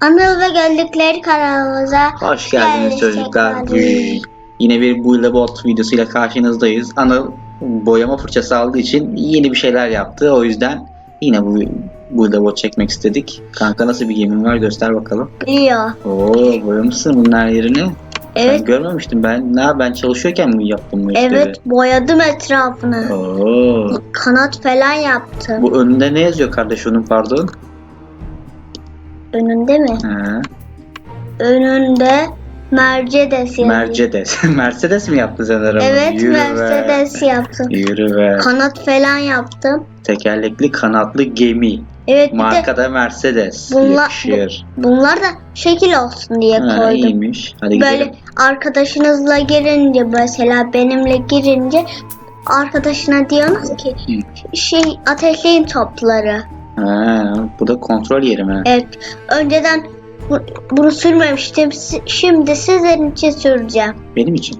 Anıl ve Gördükleri kanalımıza Hoş geldiniz çocuklar. Yine bir Build Bot videosuyla karşınızdayız. Anıl boyama fırçası aldığı için yeni bir şeyler yaptı. O yüzden yine bu Build Bot çekmek istedik. Kanka nasıl bir gemin var göster bakalım. Biliyor. Oo boyamışsın bunun her yerini. Ben Evet. görmemiştim ben. Ne ben çalışıyorken mi yaptım bu işleri? Evet boyadım etrafını. Oo. Kanat falan yaptım. Bu önünde ne yazıyor kardeş onun pardon? Önünde mi? Ha, Önünde Mercedes yazıyor. Mercedes. Mercedes mi yaptın sen arabayı? Evet Yürü be. Mercedes yaptım. Yürü be. Kanat falan yaptım. Tekerlekli kanatlı gemi. Evet Marka da Mercedes. Bunlar- Yakışır. bunlar da şekil olsun diye Ha, koydum. iyiymiş. Hadi Böyle gidelim. arkadaşınızla girince mesela benimle girince arkadaşına diyorsunuz ki şey ateşleyin topları. Ha, bu da kontrol yeri mi? Evet. Önceden bu- bunu sürmemiştim. Si- Şimdi sizin için süreceğim. Benim için.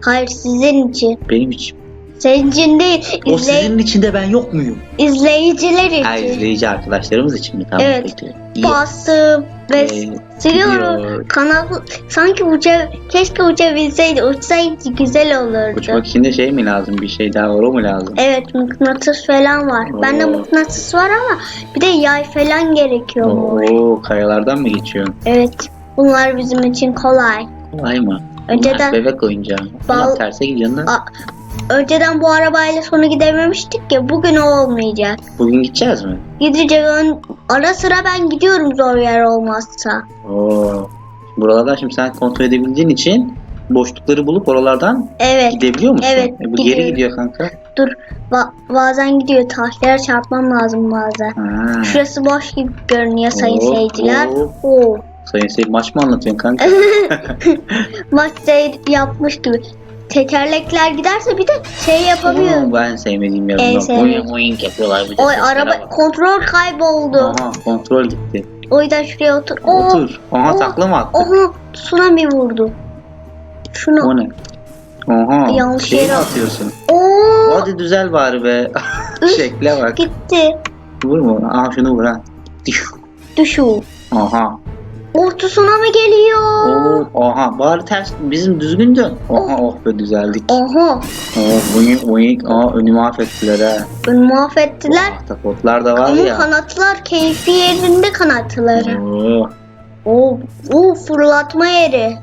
Hayır sizin için. Benim için. Senin için değil. O izley- sizin içinde ben yok muyum? izleyiciler için. Ha, izleyici arkadaşlarımız için mi? Tamam Evet. peki. İyi. Bastım ve Ee, siliyorum. sanki uça keşke uçabilseydi. Uçsaydı güzel olurdu. Uçmak için de şey mi lazım? Bir şey daha var o mu lazım? Evet mıknatıs falan var. Bende Oo. mıknatıs var ama bir de yay falan gerekiyor. Oo, kayalardan mı geçiyorsun? Evet. Bunlar bizim için kolay. Kolay mı? Önceden- Bunlar bebek oyuncağı. Bal- Bal... terse gidiyorsun Önceden bu arabayla sonu gidememiştik ya bugün o olmayacak. Bugün gideceğiz mi? Gideceğim ön- ara sıra ben gidiyorum zor yer olmazsa. Oo. Buralardan şimdi sen kontrol edebildiğin için boşlukları bulup oralardan Evet gidebiliyor musun? Evet, E, bu gidiyorum. geri gidiyor kanka. dur Ba- bazen gidiyor taşlara çarpmam lazım bazen. Ha. Şurası boş gibi görünüyor sayın Oo, seyirciler. oo. Oo. Sayın Seyit maç mı anlatıyorsun kanka? Maç seyir yapmış gibi. Tekerlekler giderse bir de şey yapamıyorum. Aa, ben sevmediğim En yazıdan. sevmediğim. Oyun yapıyorlar. bir de Oy araba bak. kontrol kayboldu. Aha kontrol gitti. O yüzden şuraya otur. Oo, Otur. Aha oo, takla mı attı? Oha tsunami vurdu. Şunu. O ne? Oha. Yanlış şey yere atıyorsun? Oo Hadi düzel bari be. Şekle bak. gitti. Vur mu? Aha şunu vur ha. Diş. Düşü. Aha. O tsunami geliyor. Oo, aha. Bari ters bizim düzgün dön. Oha oh be düzeldik. Oha. Oh, boing boing. Aa önümü affettiler ha. Beni mahvettiler. Ahtapotlar da var Ama ya. kanatlar keyfi yerinde kanatları. Oo, Oo, oo fırlatma yeri.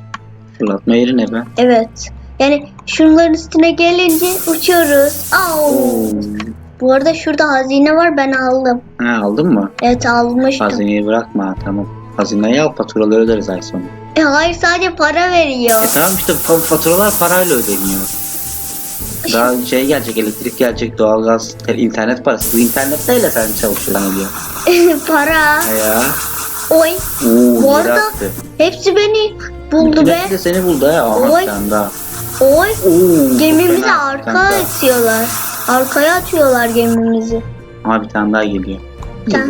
fırlatma yeri ne be? Evet. Yani şunların üstüne gelince uçuyoruz. Au. Oo. Bu arada şurada hazine var ben aldım. Ha aldın mı? Evet almıştım. Hazineyi bırakma tamam. Hazineyi al faturaları öderiz ay sonu. E, hayır sadece para veriyor. E tamam işte fa- faturalar parayla ödeniyor. Daha şey gelecek, elektrik gelecek, doğalgaz, te- internet parası. Bu internet neyle sen çalışıyorsun diyor. para. He ya. Oy. Oo, Bu arada attı. hepsi beni buldu be. de seni buldu ha. Aha Oy. daha. Oy. Oo, Gemimizi çok fena. Bir arka daha. atıyorlar. Arkaya atıyorlar gemimizi. Aha bir tane daha geliyor. Sen-.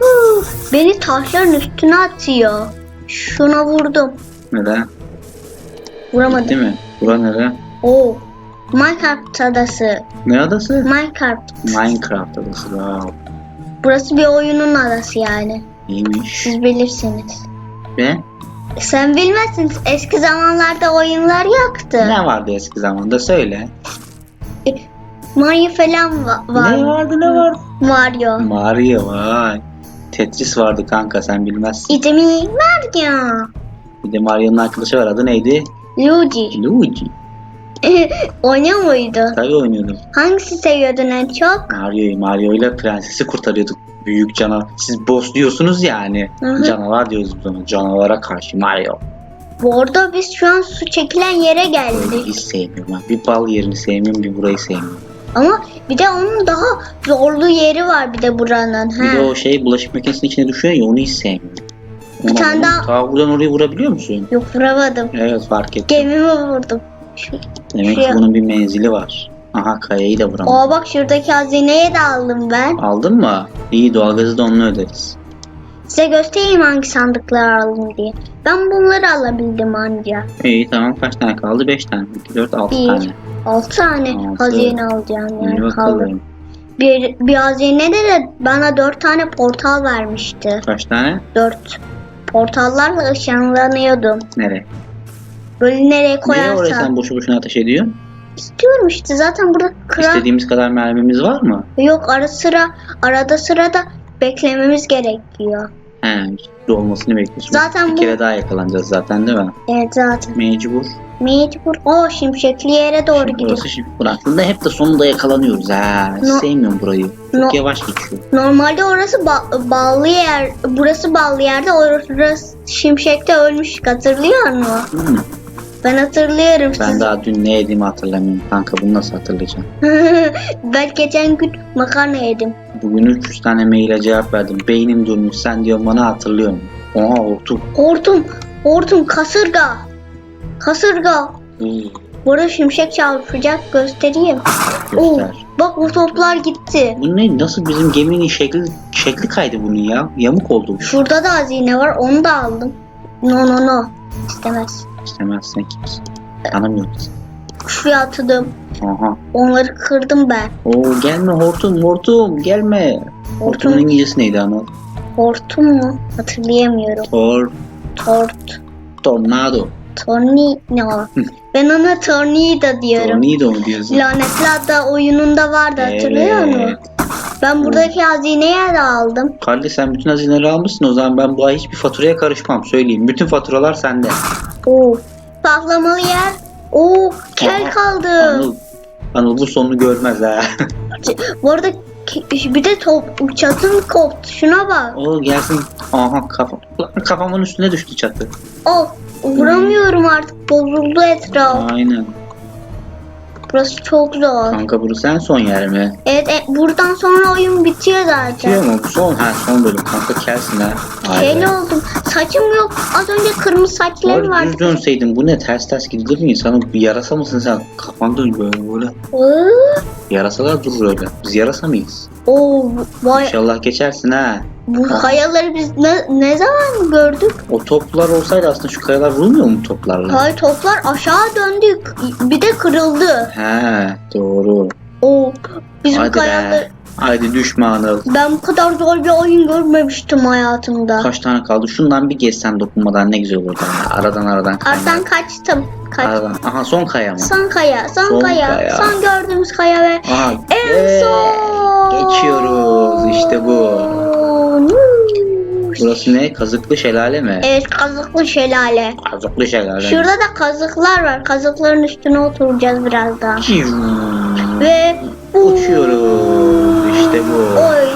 Huu, Beni taşların üstüne atıyor. Şuna vurdum. Neden? Değil Vuramadım. mi? Bura nere? Oo. Minecraft adası. Ne adası? Minecraft. Minecraft adası. Wow. Burası bir oyunun adası yani. İyiymiş. Siz bilirsiniz. Ve Sen bilmezsin. Eski zamanlarda oyunlar yoktu. ne vardı eski zamanda söyle. Mario falan va- var. Ne vardı ne vardı? Mario. Mario vay. Tetris vardı kanka sen bilmezsin. İdemi Mario. Bir de Mario'nun arkadaşı var adı neydi? Luigi. Luigi. Oynuyor muydu? Tabii oynuyordum. Hangisi seviyordun en çok? Mario'yu Mario ile prensesi kurtarıyorduk. Büyük canavar. Siz boss diyorsunuz yani. Hı hı. Canavar diyoruz biz ona. Canavara karşı Mario. Bu arada biz şu an su çekilen yere Böyle geldik. hiç sevmiyorum. ben. Bir bal yerini sevmiyorum bir burayı sevmiyorum. Ama bir de onun daha zorlu yeri var bir de buranın. Bir de He. o şey bulaşık makinesinin içine düşüyor ya onu hiç sevmiyorum. Bir tane daha- Ta buradan oraya vurabiliyor musun? Yok vuramadım. Evet fark ettim. Gemimi vurdum. Şu, Demek ki şuraya- bunun bir menzili var. Aha kayayı da vuramadım. Aa bak şuradaki hazineyi de aldım ben. Aldın mı? İyi doğalgazı da onunla öderiz. Size göstereyim hangi sandıkları aldım diye. Ben bunları alabildim anca. İyi tamam kaç tane kaldı? 5 tane. 2, 4, 6 Bir. tane. 6 tane Altı. hazine alacağım İyi yani kaldı. bakalım. Bir, bir hazinede de bana 4 tane portal vermişti. Kaç tane? 4. portallarla ışınlanıyordum. Nereye? Böyle nereye Niye oraya koyarsan. sen boşu boşuna ateş ediyorsun? İstiyorum işte zaten burada kıra İstediğimiz kadar mermimiz var mı? yok ara sıra arada sırada beklememiz gerekiyor. He, olmasını bekliyorsun. Zaten bir bu- kere daha yakalanacağız zaten değil mi? Evet zaten. Mecbur. Mecbur. O şimşekli yere doğru gidiyor. Burası şimdi bıraktığında hep de sonunda yakalanıyoruz ha. No- Sevmiyorum burayı. Çok No- yavaş geçiyor. Normalde orası ba- bağlı yer. Burası bağlı yerde. Orası şimşekte ölmüş. Hatırlıyor musun? Hmm. Ben hatırlıyorum. Ben daha dün ne yediğimi hatırlamıyorum. Kanka bunu nasıl hatırlayacağım? ben geçen gün makarna yedim. Bugün 300 tane maile cevap verdim. Beynim durmuş. Sen diyorsun bana hatırlıyor musun? Oha hortum. Hortum. Hortum. Kasırga. Kasırga. Hmm, Burada şimşek çarpacak göstereyim. Oo, Göster. bak bu toplar gitti. Bu ne? Nasıl bizim geminin şekli şekli kaydı bunun ya? Yamuk oldu. Şurada da hazine var. Onu da aldım. No no no. İstemez. İstemezsen kimsin? Tanımıyor musun? Şuraya atladım. Aha. Onları kırdım ben. Oo gelme hortum hortum gelme. Hortumun Hortum, İngilizcesi neydi ana? hortum mu? Hatırlayamıyorum. Tor, Tort. tornado. Tornado. ben ona tornado diyorum. Tornado mu diyorsun? Lanetli Ada oyununda vardı hatırlıyor Evet. musun? Ben buradaki hazineyi de aldım. Kardeş sen bütün hazineleri almışsın o zaman ben bu ay hiçbir faturaya karışmam söyleyeyim. Bütün faturalar sende. Oo. Patlamalı yer. Oo, kel Aha, kaldı. Anıl, Anıl bu sonunu görmez ha. Bu arada bir de top çatım koptu. Şuna bak. o gelsin. Aha kafam, kafamın üstüne düştü çatı. Oh, vuramıyorum artık. Bozuldu etraf. Aynen. Burası çok zor. Kanka burası en son yer mi? Evet, e, buradan sonra oyun bitiyor Bitiyor zaten. mu? Bu son. Ha son bölüm. Kanka kelsin ha. Kel be. oldum. Saçım yok. Az önce kırmızı saçlarım Var vardı. düz dönseydin bu ne ters ters gidilir mi? Sana bir yarasa mısın sen? Kafan dön böyle böyle. Yarasalar durur öyle. Biz yarasa mıyız? Oo, vay. İnşallah geçersin ha. Bu kayaları biz ne, ne zaman gördük? O toplar olsaydı aslında şu kayalar vurmuyor mu toplarla? Hayır toplar aşağı döndü. Bir de kırıldı. He doğru. Oo, bizim Hadi kayalar... be. Haydi düşme Anıl. Ben bu kadar zor bir oyun görmemiştim hayatımda. Kaç tane kaldı? Şundan bir geçsen dokunmadan ne güzel olur. ya. Aradan aradan kaynar. Kaçtım. Kaç. Aradan. Aha son kaya mı? Son kaya, son, Son kaya, kaya. son gördüğümüz kaya ve Aha. en ve son. Geçiyoruz. İşte bu. Nuş. Burası ne? Kazıklı şelale mi? Evet kazıklı şelale. Kazıklı şelale. Şurada da kazıklar var. Kazıkların üstüne oturacağız birazdan. Ve Uçuyoruz. İşte bu. Oy.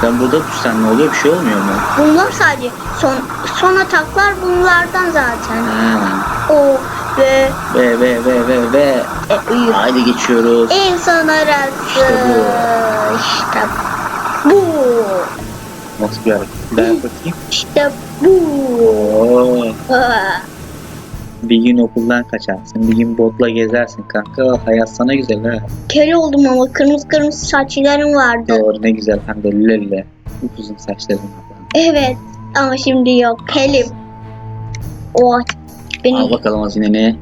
Sen burada tutsan ne oluyor? Bir şey olmuyor mu? Bunlar sadece son son ataklar bunlardan zaten. Ha. O ve Ve ve ve ve ve. e. Haydi geçiyoruz. İnsan arası. İşte bu. İşte bu. Nasıl bir hareket? Daha bakayım. İşte bu. Oo. Bir gün okuldan kaçarsın. Bir gün botla gezersin kanka. Hayat sana güzel ha. Kel oldum ama kırmızı kırmızı saçlarım vardı. Doğru ne güzel hem de lülle. Uzun saçların var. Evet ama şimdi yok. Kelim. O Al beni bakalım hazine ne?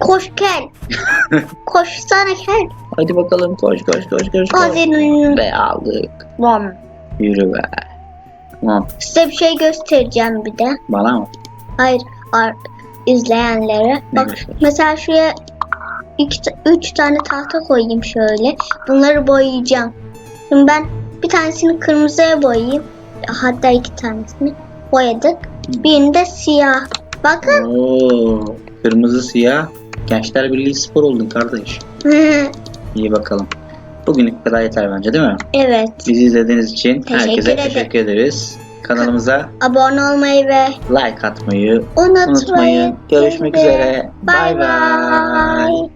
koş kel. Koşsana kel. Hadi bakalım koş koş koş koş. koş. Hazine. Ve aldık. Bom. Yürü be. Tamam. Size bir şey göstereceğim bir de. Bana mı? Hayır, ar- izleyenlere. Ne Bak göster? mesela şuraya iki, üç tane tahta koyayım şöyle. Bunları boyayacağım. Şimdi ben bir tanesini kırmızıya boyayayım. Hatta iki tanesini boyadık. Birini de siyah. Bakın. Oo, kırmızı siyah. Gençler Birliği spor oldun kardeş. İyi bakalım. Bugünlük kadar yeter bence değil mi? evet. Bizi izlediğiniz için Teşekkür herkese ederim. teşekkür ederiz. Kanalımıza Abone olmayı ve like atmayı unutmayın. unutmayın. Görüşmek üzere. Bay Bay bay. bay.